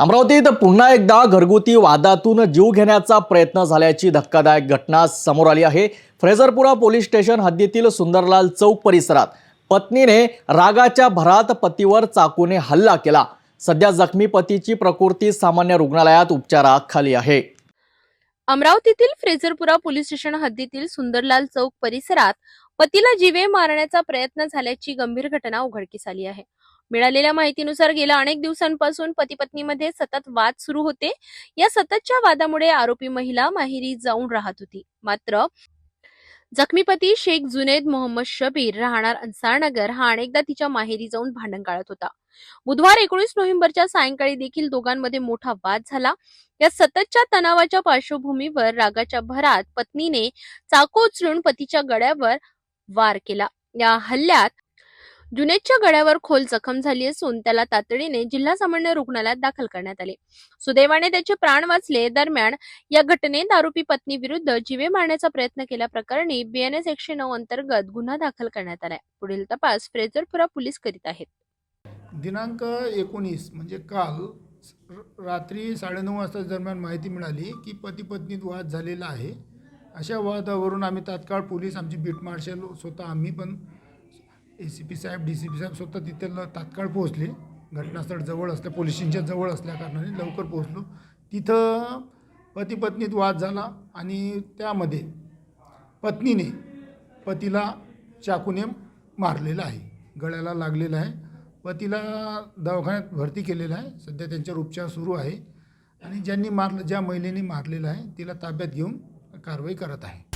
अमरावतीत पुन्हा एकदा घरगुती वादातून जीव घेण्याचा प्रयत्न झाल्याची धक्कादायक घटना समोर आली आहे. फ्रेझरपुरा पोलीस स्टेशन हद्दीतील सुंदरलाल चौक परिसरात पत्नीने रागाच्या भरात पतीवर चाकूने हल्ला केला. सध्या जखमी पतीची प्रकृती सामान्य रुग्णालयात उपचाराखाली आहे. अमरावतीतील फ्रेझरपुरा पोलीस स्टेशन हद्दीतील सुंदरलाल चौक परिसरात पतीला जीवे मारण्याचा प्रयत्न झाल्याची गंभीर घटना उघडकीस आली आहे. मिळालेल्या माहितीनुसार गेल्या अनेक दिवसांपासून पती पत्नीमध्ये सतत वाद सुरू होते. या सततच्या वादामुळे आरोपी महिला माहेरी जाऊन राहत होती. मात्र जखमी पती शेख जुनेद मोहम्मद शबीर राहणार अन्सारनगर हा अनेकदा तिच्या माहेरी जाऊन भांडण काढत होता. बुधवार एकोणीस नोव्हेंबरच्या सायंकाळी देखील दोघांमध्ये मोठा वाद झाला. या सततच्या तणावाच्या पार्श्वभूमीवर रागाच्या भरात पत्नीने चाकू उचलून पतीच्या गळ्यावर वार केला. या हल्ल्यात जुनेदच्या गळ्यावर खोल जखम झाली असून त्याला तातडीने जिल्हा सामान्य रुग्णालयात दाखल करण्यात आले. सुदैवाने त्याचे प्राण वाचले दरम्यान या घटनेत आरोपी पत्नी विरुद्ध जीवे मारण्याचा प्रयत्न केल्याप्रकरणी बीएनएस एकशे नऊ अंतर्गत गुन्हा दाखल करण्यात आलाय. पुढील तपास फ्रेझरपुरा पोलीस करीत आहेत. दिनांक एकोणीस म्हणजे काल रात्री साडेनऊ वाजता दरम्यान माहिती मिळाली की पती पत्नीत वाद झालेला आहे. अशा वादावरून आम्ही तात्काळ पोलीस आमची बीट मार्शल स्वतः आम्ही पण ए सी पी साहेब डी सी पी साहेब स्वतः तिथे ल- तात्काळ पोहोचले. घटनास्थळ जवळ असल्या पोलिसांच्या जवळ असल्याकारणाने लवकर पोहोचलो. तिथं पती पत्नीत वाद झाला आणि त्यामध्ये पत्नीने पतीला चाकूने मारलेलं आहे. गळ्याला लागलेलं आहे. पतीला दवाखान्यात भरती केलेलं आहे. सध्या त्यांच्यावर उपचार सुरू आहे. आणि ज्यांनी मारलं ज्या महिलेने मारलेलं आहे तिला ताब्यात घेऊन कारवाई करत आहे.